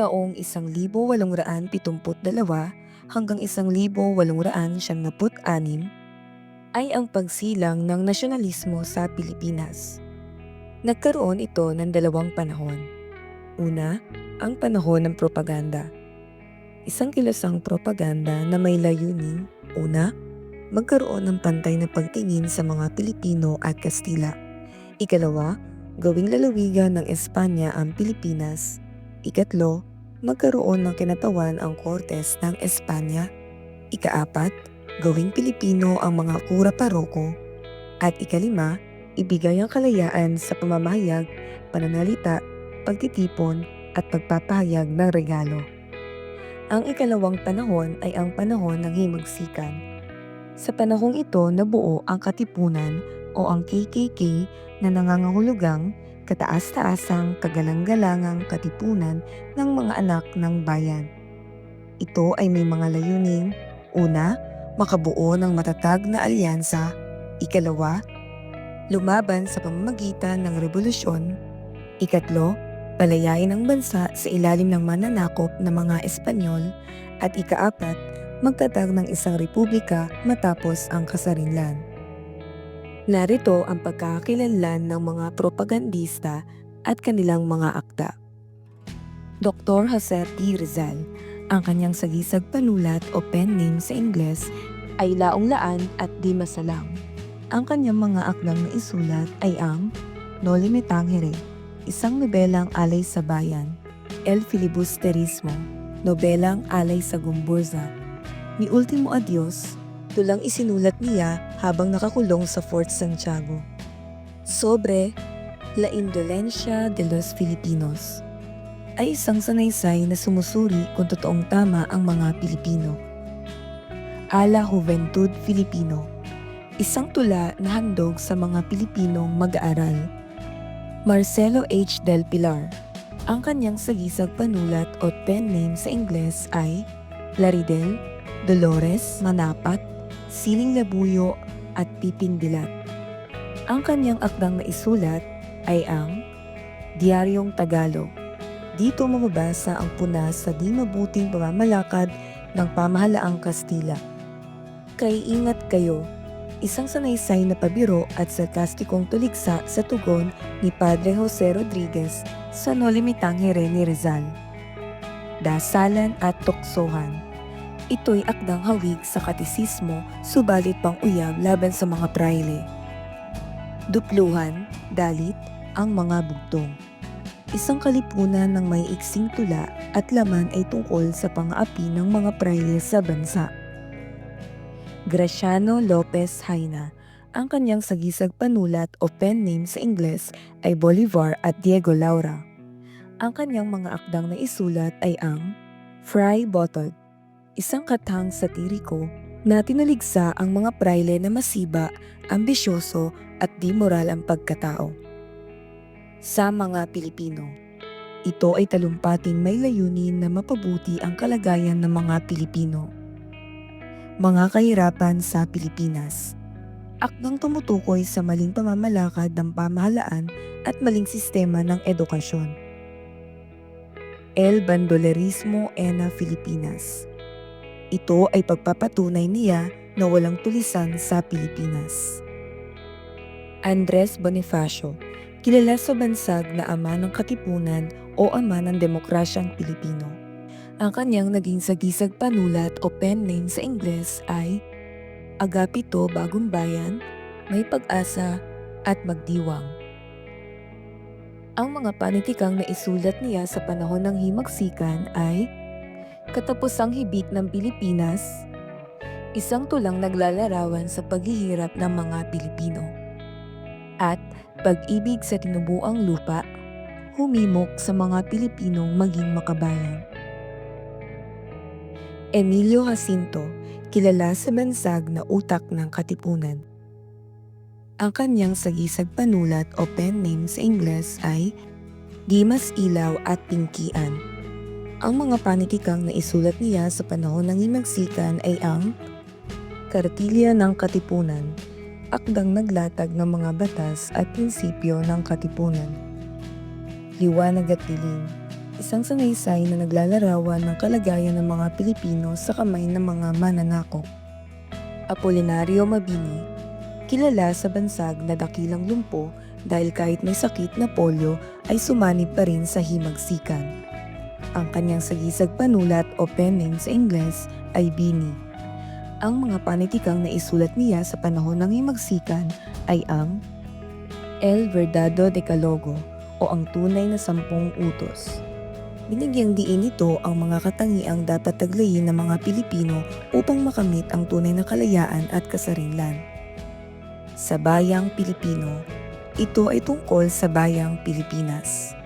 taong 1872 hanggang 1896 ay ang pagsilang ng nasyonalismo sa Pilipinas. Nagkaroon ito ng dalawang panahon. Una, ang panahon ng propaganda. Isang kilusang propaganda na may layunin, una, magkaroon ng pantay na pagtingin sa mga Pilipino at Kastila. Ikalawa, gawing lalawigan ng Espanya ang Pilipinas. Ikatlo, magkaroon ng kinatawan ang Cortes ng Espanya. Ikaapat, gawing Pilipino ang mga kura paroko. At ikalima, ibigay ang kalayaan sa pamamayag, pananalita, pagtitipon at pagpapahayag ng regalo. Ang ikalawang panahon ay ang panahon ng himagsikan. Sa panahong ito nabuo ang Katipunan o ang KKK na nangangahulugang kataas-taasang kagalang-galangang katipunan ng mga anak ng bayan. Ito ay may mga layuning, una, makabuo ng matatag na alyansa, ikalawa, lumaban sa pamamagitan ng revolusyon, ikatlo, palayain ang bansa sa ilalim ng mananakop ng mga Espanyol, at ikaapat, magtatag ng isang republika matapos ang kasarinlan. Narito ang pagkakakilanlan ng mga propagandista at kanilang mga akda. Dr. Jose T. Rizal, ang kanyang sagisag panulat o pen name sa Ingles ay Laong Laan at Di Masalang. Ang kanyang mga akdang naisulat ay ang Noli Me Tangere, isang nobelang alay sa bayan, El Filibusterismo, nobelang alay sa Gumburza, Ni Ultimo Adios, tulang isinulat niya habang nakakulong sa Fort Santiago. Sobre La Indolencia de los Filipinos ay isang sanaysay na sumusuri kung totoong tama ang mga Pilipino. Ala Juventud Filipino isang tula na handog sa mga Pilipinong mag-aaral. Marcelo H. Del Pilar ang kanyang sagisag panulat o pen name sa Ingles ay Laridel, Dolores, Manapat, Siling Labuyo at Pipin Dilat. Ang kanyang akdang naisulat ay ang Diaryong Tagalog. Dito mababasa ang puna sa di mabuting pamamalakad ng pamahalaang Kastila. Kay ingat kayo, isang sanaysay na pabiro at sarkastikong tuligsa sa tugon ni Padre Jose Rodriguez sa Noli Me Tangere ni Rizal. Dasalan at Tuksohan Ito'y akdang hawig sa katisismo subalit pang uyab laban sa mga praile. Dupluhan, dalit, ang mga bugtong. Isang kalipunan ng may iksing tula at laman ay tungkol sa pang-aapi ng mga praile sa bansa. Graciano Lopez Haina ang kanyang sagisag panulat o pen name sa Ingles ay Bolivar at Diego Laura. Ang kanyang mga akdang na isulat ay ang Fry Bottled, isang katang satiriko na tinuligsa ang mga praile na masiba, ambisyoso at di moral ang pagkatao. Sa mga Pilipino, ito ay talumpating may layunin na mapabuti ang kalagayan ng mga Pilipino. Mga kahirapan sa Pilipinas Akdang tumutukoy sa maling pamamalakad ng pamahalaan at maling sistema ng edukasyon. El Bandolerismo Ena Filipinas ito ay pagpapatunay niya na walang tulisan sa Pilipinas. Andres Bonifacio, kilala sa bansag na ama ng katipunan o ama ng demokrasyang Pilipino. Ang kanyang naging sagisag panulat o pen name sa Ingles ay Agapito Bagong Bayan, May Pag-asa at Magdiwang. Ang mga panitikang naisulat niya sa panahon ng himagsikan ay Katapusang hibik ng Pilipinas, isang tulang naglalarawan sa paghihirap ng mga Pilipino. At pag-ibig sa tinubuang lupa, humimok sa mga Pilipinong maging makabayan. Emilio Jacinto, kilala sa bansag na utak ng katipunan. Ang kanyang sagisag panulat o pen name sa Ingles ay Dimas Ilaw at Pingkian. Ang mga panitikang na isulat niya sa panahon ng himagsikan ay ang Kartilya ng Katipunan, akdang naglatag ng mga batas at prinsipyo ng katipunan. Liwanag at dilim, isang sanaysay na naglalarawan ng kalagayan ng mga Pilipino sa kamay ng mga mananakop. Apolinario Mabini, kilala sa bansag na dakilang lumpo dahil kahit may sakit na polio ay sumanib pa rin sa himagsikan. Ang kanyang sagisag panulat o pen name sa Ingles ay Bini. Ang mga panitikang naisulat niya sa panahon ng himagsikan ay ang El Verdado Decalogo o ang tunay na sampung utos. Binigyang diin nito ang mga katangiang dapat taglayin ng mga Pilipino upang makamit ang tunay na kalayaan at kasarinlan. Sa Bayang Pilipino, ito ay tungkol sa Bayang Pilipinas.